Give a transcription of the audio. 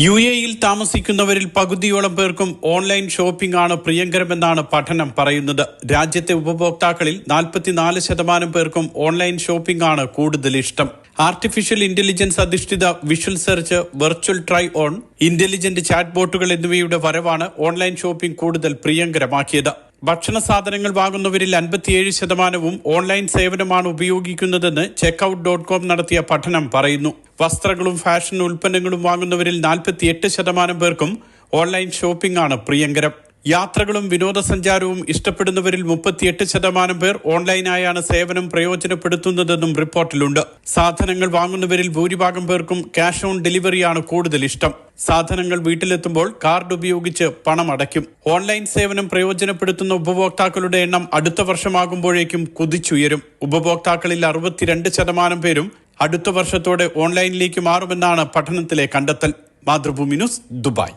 U എയിൽ താമസിക്കുന്നവരിൽ പകുതിയോളം പേർക്കും ഓൺലൈൻ ഷോപ്പിംഗ് ആണ് പ്രിയങ്കരമെന്നാണ് പഠനം പറയുന്നത്. രാജ്യത്തെ ഉപഭോക്താക്കളിൽ നാൽപ്പത്തിനാല് ശതമാനം പേർക്കും ഓൺലൈൻ ഷോപ്പിംഗ് ആണ് കൂടുതൽ ഇഷ്ടം. ആർട്ടിഫിഷ്യൽ ഇന്റലിജൻസ് അധിഷ്ഠിത visual search virtual try on intelligent chat ബോട്ടുകൾ എന്നിവയുടെ വരവാണ് ഓൺലൈൻ ഷോപ്പിംഗ് കൂടുതൽ പ്രിയങ്കരമാക്കിയത്. ഭക്ഷണ സാധനങ്ങൾ വാങ്ങുന്നവരിൽ അൻപത്തിയേഴ് ശതമാനവും ഓൺലൈൻ സേവനമാണ് ഉപയോഗിക്കുന്നതെന്ന് ചെക്ക്ഔട്ട് ഡോട്ട് കോം നടത്തിയ പഠനം പറയുന്നു. വസ്ത്രങ്ങളും ഫാഷൻ ഉൽപ്പന്നങ്ങളും വാങ്ങുന്നവരിൽ നാൽപ്പത്തിയെട്ട് ശതമാനം പേർക്കും ഓൺലൈൻ ഷോപ്പിംഗ് ആണ് പ്രിയങ്കരം. യാത്രകളും വിനോദസഞ്ചാരവും ഇഷ്ടപ്പെടുന്നവരിൽ മുപ്പത്തിയെട്ട് ശതമാനം പേർ ഓൺലൈനായാണ് സേവനം പ്രയോജനപ്പെടുത്തുന്നതെന്നും റിപ്പോർട്ടിലുണ്ട്. സാധനങ്ങൾ വാങ്ങുന്നവരിൽ ഭൂരിഭാഗം പേർക്കും ക്യാഷ് ഓൺ ഡെലിവറിയാണ് കൂടുതൽ ഇഷ്ടം. സാധനങ്ങൾ വീട്ടിലെത്തുമ്പോൾ കാർഡ് ഉപയോഗിച്ച് പണം അടയ്ക്കും. ഓൺലൈൻ സേവനം പ്രയോജനപ്പെടുത്തുന്ന ഉപഭോക്താക്കളുടെ എണ്ണം അടുത്ത വർഷമാകുമ്പോഴേക്കും കുതിച്ചുയരും. ഉപഭോക്താക്കളിൽ അറുപത്തിരണ്ട് ശതമാനം പേരും അടുത്ത വർഷത്തോടെ ഓൺലൈനിലേക്ക് മാറുമെന്നാണ് പഠനത്തിലെ കണ്ടെത്തൽ. Mathrubhumi news Dubai.